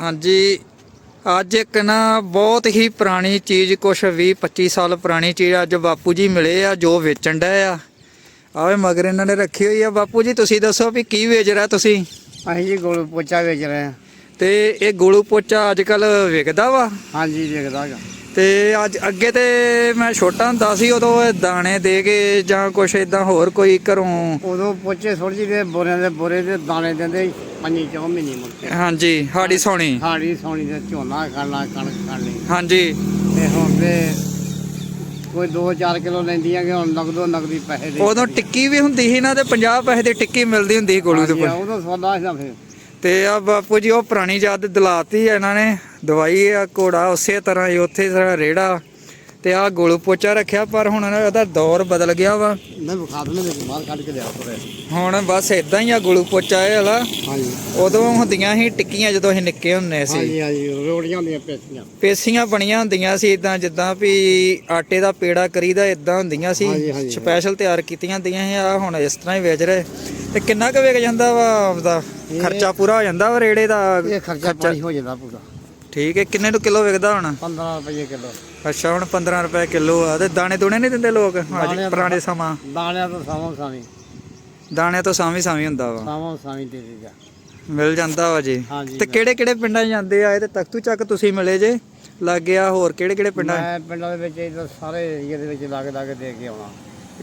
ਹਾਂਜੀ ਅੱਜ ਇੱਕ ਨਾ ਬਹੁਤ ਹੀ ਪੁਰਾਣੀ ਚੀਜ਼ ਕੁਛ 20 25 ਸਾਲ ਪੁਰਾਣੀ ਚੀਜ਼ ਅੱਜ ਬਾਪੂ ਜੀ ਮਿਲੇ ਆ ਜੋ ਵੇਚਣ ਡਏ ਆ। ਆਵੇ ਮਗਰ ਇਹਨਾਂ ਨੇ ਰੱਖੀ ਹੋਈ ਆ। ਬਾਪੂ ਜੀ ਤੁਸੀਂ ਦੱਸੋ ਵੀ ਕੀ ਵੇਚ ਰਿਹਾ ਤੁਸੀਂ? ਅਸੀਂ ਜੀ ਗੋਲ ਪੋਚਾ ਵੇਚ ਰਹੇ ਹਾਂ ਤੇ ਇਹ ਗੋਲੂ ਪੋਚਾ ਅੱਜ ਕੱਲ ਵਿਕਦਾ ਵਾ? ਹਾਂਜੀ ਵੇਚਦਾ ਹੈਗਾ ਤੇ ਅੱਜ ਅੱਗੇ ਤੇ ਮੈਂ ਛੋਟਾ ਹੁੰਦਾ ਸੀ ਉਦੋਂ ਇਹ ਦਾਣੇ ਦੇ ਕੇ ਜਾਂ ਕੁਛ ਇਦਾਂ ਹੋਰ ਕੋਈ ਘਰੋਂ ਉਦੋਂ ਪੋਚੇ ਥੋੜੀ ਜਿਹੀ ਦੇ ਬੋਰਿਆਂ ਦੇ ਬੋਰੇ ਦੇ ਦਾਣੇ ਦਿੰਦੇ ਸੀ, ਪੰਜੀ ਚੌ ਮਹੀਨੇ ਮੁੜ ਕੇ। ਹਾਂਜੀ ਸਾਡੀ ਸੋਣੀ। ਹਾੜੀ ਸੌਣੀ ਦੇ ਝੋਨਾ ਖਾਣਾ ਕਣਕ ਖਾਣੀ। ਹਾਂਜੀ। ਤੇ ਹੁਣ ਤੇ ਕੋਈ 2-4 ਕਿਲੋ ਲੈਂਦੀਆਂ ਕਿ ਹੁਣ ਨਗਦੋ ਨਗਦੀ ਪੈਸੇ ਦੇ ਉਦੋਂ ਟਿੱਕੀ ਵੀ ਹੁੰਦੀ ਸੀ ਨਾ ਤੇ 50 ਪੈਸੇ ਦੀ ਟਿੱਕੀ ਮਿਲਦੀ ਹੁੰਦੀ ਸੀ ਗੋਲੂ ਦੇ ਹਾਂਜੀ, ਉੱਪਰ ਉਦੋਂ ਸੌਦਾ ਸੀ ਨਾ ਫਿਰ। ਤੇ ਆ ਬਾਪੂ ਜੀ ਉਹ ਪੁਰਾਣੀ ਯਾਦ ਦਿਲਾਤੀ ਆ ਇਹਨਾਂ ਨੇ। ਦਵਾਈ ਆ ਘੋੜਾ ਉਸੇ ਤਰ੍ਹਾਂ ਹੀ ਉੱਥੇ ਸਾਰਾ ਰੇੜਾ ਤੇ ਆ ਗੋਲੂ ਪੋਚਾ ਰੱਖਿਆ ਪਰ ਹੁਣ ਨਾ ਉਹਦਾ ਦੌਰ ਬਦਲ ਗਿਆ ਵਾ। ਮੈਂ ਵਿਖਾ ਦਨੇ ਵਿੱਚ ਬਾਹਰ ਕੱਢ ਕੇ ਲਿਆ ਤੋਰੇ ਹੁਣ ਬਸ ਇਦਾਂ ਹੀ ਆ ਗੋਲੂ ਪੋਚਾ ਇਹ ਵਾਲਾ। ਹਾਂਜੀ। ਉਦੋਂ ਹੁੰਦੀਆਂ ਸੀ ਟਿੱਕੀਆਂ ਜਦੋਂ ਅਸੀਂ ਨਿੱਕੇ ਹੁੰਦੇ ਸੀ। ਹਾਂਜੀ ਹਾਂਜੀ ਰੋੜੀਆਂ ਹੁੰਦੀਆਂ ਪੇਸੀਆਂ। ਪੇਸੀਆਂ ਬਣੀਆਂ ਹੁੰਦੀਆਂ ਸੀ ਇਦਾਂ ਜਿੱਦਾਂ ਵੀ ਆਟੇ ਦਾ ਪੇੜਾ ਕਰੀਦਾ ਇਦਾਂ ਹੁੰਦੀਆਂ ਸੀ। ਸਪੈਸ਼ਲ ਤਿਆਰ ਕੀਤੀਆਂ ਹੁੰਦੀਆਂ ਸੀ ਆ ਹੁਣ ਇਸ ਤਰ੍ਹਾਂ ਹੀ ਵੇਚ ਰਹੇ। ਤੇ ਕਿੰਨਾ ਕੁ ਵਿਕ ਜਾਂਦਾ ਵਾ ਆਪਦਾ? ਖਰਚਾ ਪੂਰਾ ਹੋ ਜਾਂਦਾ ਵਾ ਰੇੜੇ ਦਾ? ਇਹ ਖਰਚਾ ਹੋ ਜਾਂਦਾ ਪੂਰਾ। ਠੀਕ ਹੈ ਕਿੰਨੇ ਨੂੰ ਕਿਲੋ ਵਿਕਦਾ ਹੁਣ? 15 ਰੁਪਏ ਕਿਲੋ। ਅੱਛਾ ਹੁਣ 15 ਰੁਪਏ ਕਿਲੋ ਆ। ਤੇ ਦਾਣੇ ਦੂਣੇ ਨਹੀਂ ਦਿੰਦੇ ਲੋਕ? ਅੱਜ ਪੁਰਾਣੇ ਸਮਾਂ। ਦਾਣਿਆਂ ਤੋਂ ਸਾਵੋਂ ਸਾਵੀਂ। ਦਾਣਿਆਂ ਤੋਂ ਸਾਵੀ ਸਾਵੀ ਹੁੰਦਾ ਵਾ। ਸਾਵੋਂ ਸਾਵੀਂ ਦੇ ਦਿੱਤਾ। ਮਿਲ ਜਾਂਦਾ ਵਾ ਜੀ। ਤੇ ਕਿਹੜੇ ਕਿਹੜੇ ਪਿੰਡਾਂ ਜਾਂਦੇ ਆ? ਇਹ ਤੇ ਤਖਤੂ ਚੱਕ ਤੁਸੀਂ ਮਿਲੇ ਜੇ। ਲੱਗ ਗਿਆ ਹੋਰ ਕਿਹੜੇ ਕਿਹੜੇ ਪਿੰਡਾਂ? ਮੈਂ ਪਿੰਡਾਂ ਦੇ ਵਿੱਚ ਇੱਧਰ ਸਾਰੇ ਏਰੀਆ ਦੇ ਵਿੱਚ ਲਾ ਕੇ ਲਾ ਕੇ ਦੇ ਕੇ ਆਉਣਾ।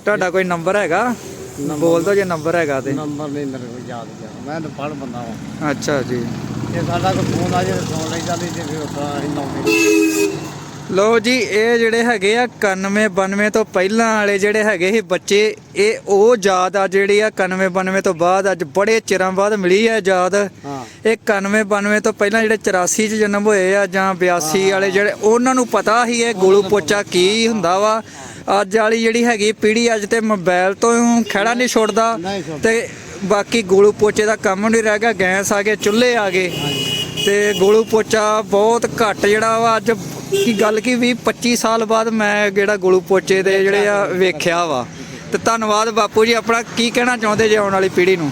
ਤੁਹਾਡਾ ਕੋਈ ਨੰਬਰ ਹੈਗਾ? ਬੋਲ ਦਿਓ ਜੇ ਨੰਬਰ ਹੈਗਾ ਤੇ। ਨੰਬਰ ਨਹੀਂ ਮੇਰੇ ਕੋਲ ਯਾਦ ਮੈਂ ਤਾਂ ਪੜ੍ਹ ਬੰਦਾ ਹਾਂ ਅੱਛਾ ਜੀ। ਜੇ ਸਾਡਾ ਕੋਈ ਫੋਨ ਆ ਜਾਏ ਫੋਨ ਲਈ ਜਾਂਦੀ ਤੇ ਫਿਰ ਉਤਰਾ ਅਸੀਂ ਲਾਉਂਦੇ ਲੋ ਜੀ ਇਹ ਜਿਹੜੇ ਹੈਗੇ ਆ 91 92 ਤੋਂ ਪਹਿਲਾਂ ਵਾਲੇ ਜਿਹੜੇ ਹੈਗੇ ਸੀ ਬੱਚੇ ਇਹ ਉਹ ਯਾਦ ਆ ਜਿਹੜੀ ਆ 91 92 ਤੋਂ ਬਾਅਦ ਅੱਜ ਬੜੇ ਚਿਰਾਂ ਬਾਅਦ ਮਿਲੀ ਹੈ ਯਾਦ। ਹਾਂ। ਇਹ 91 92 ਤੋਂ ਪਹਿਲਾਂ ਜਿਹੜੇ 84 ਚ ਜਨਮ ਹੋਏ ਆ ਜਾਂ 82 ਵਾਲੇ ਜਿਹੜੇ ਉਹਨਾਂ ਨੂੰ ਪਤਾ ਹੀ ਇਹ ਗੋਲੂ ਪੋਚਾ ਕੀ ਹੁੰਦਾ ਵਾ। ਅੱਜ ਵਾਲੀ ਜਿਹੜੀ ਹੈਗੀ ਪੀੜ੍ਹੀ ਅੱਜ ਤੇ ਮੋਬਾਈਲ ਤੋਂ ਖੜਾ ਨਹੀਂ ਛੁੱਟਦਾ। ਤੇ ਬਾਕੀ ਗੋਲੂ ਪੋਚੇ ਦਾ ਕੰਮ ਨਹੀਂ ਰਹਿ ਗਿਆ, ਗੈਸ ਆ ਗਏ, ਚੁੱਲ੍ਹੇ ਆ ਗਏ। ਤੇ ਗੋਲੂ ਪੋਚਾ ਬਹੁਤ ਘੱਟ ਜਿਹੜਾ ਵਾ, ਅੱਜ ਕੀ ਗੱਲ ਕੀ 20 25 ਸਾਲ ਬਾਅਦ ਮੈਂ ਜਿਹੜਾ ਗੋਲੂ ਪੋਚੇ ਦੇ ਜਿਹੜੇ ਆ ਵੇਖਿਆ ਵਾ। ਤੇ ਧੰਨਵਾਦ ਬਾਪੂ ਜੀ, ਆਪਣਾ ਕੀ ਕਹਿਣਾ ਚਾਹੁੰਦੇ ਜੇ ਆਉਣ ਵਾਲੀ ਪੀੜ੍ਹੀ ਨੂੰ?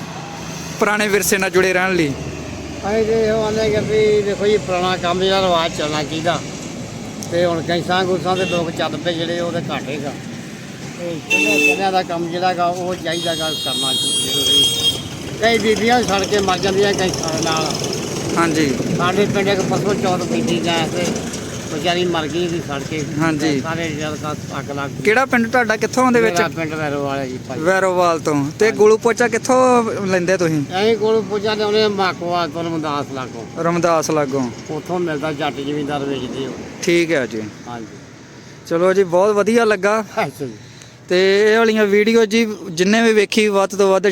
ਪੁਰਾਣੇ ਵਿਰਸੇ ਨਾਲ ਜੁੜੇ ਰਹਿਣ ਲਈ। ਅਸੀਂ ਤੇ ਇਹ ਆਨੇ ਕਿ ਵੀ ਦੇਖੋ ਜੀ, ਪੁਰਾਣਾ ਕੰਮ ਜਿਹੜਾ ਰਿਵਾਜ ਚੱਲਣਾ ਚਾਹੀਦਾ। ਤੇ ਹੁਣ ਕੈਂਸਾਂ ਗੁੱਸਾਂ ਦੇ ਲੋਕ ਚੱਲ ਪਏ ਜਿਹੜੇ ਉਹਦੇ ਘਾਟੇਗਾ ਤੇ ਚਲੋ ਕਹਿੰਦਿਆਂ ਦਾ ਕੰਮ ਜਿਹੜਾਗਾ ਉਹ ਚਾਹੀਦਾਗਾ ਕਰਨਾ ਜ਼ਰੂਰੀ। ਕਈ ਬੀਬੀਆਂ ਸੜ ਕੇ ਮਰ ਜਾਂਦੀਆਂ ਕੈਂਸਾਂ ਦੇ ਨਾਲ। ਹਾਂਜੀ। ਸਾਡੇ ਪਿੰਡ ਇੱਕ ਪਸੋ ਚੌਥ ਪੈਂਦੀ ਗੈਸ ਤੇ ਵਿਚਾਰੀ ਮਰ ਗਈ ਸੀ ਸੜ ਕੇ। ਹਾਂਜੀ। ਸਾਰੇ ਜਲ ਦਾ ਅੱਗ ਲੱਗ ਗਈ। ਕਿਹੜਾ ਪਿੰਡ ਤੁਹਾਡਾ? ਕਿੱਥੋਂ ਦੇ ਵਿੱਚ? ਮੇਰਾ ਪਿੰਡ ਵੈਰੋ ਵਾਲਾ ਜੀ ਭਾਈ ਵੈਰੋਵਾਲ ਤੋਂ। ਤੇ ਗੋਲੂ ਪੋਚਾ ਕਿੱਥੋਂ ਲੈਂਦੇ ਤੁਸੀਂ? ਐਂ ਕੋਲ ਪੁੱਛਾ ਤੇ ਉਹਨੇ ਮਾਕਵਾ ਤੋਂ ਮਦਾਸ ਲਾਗੋ। ਰਮਦਾਸ ਲਾਗੋਂ। ਉੱਥੋਂ ਮਿਲਦਾ ਜੱਟ ਜ਼ਿਮੀਂਦਾਰ ਵੇਚਦੇ ਹੋ ਠੀਕ ਹੈ ਜੀ। ਹਾਂਜੀ। ਚਲੋ ਜੀ ਬਹੁਤ ਵਧੀਆ ਲੱਗਾ। ਅੱਛਾ ਜੀ। ਤੇ ਇਹ ਵਾਲੀਆਂ ਵੀਡੀਓ ਜੀ ਜਿੰਨੇ ਵੀ ਵੇਖੀ ਵੱਧ ਤੋਂ ਵੱਧ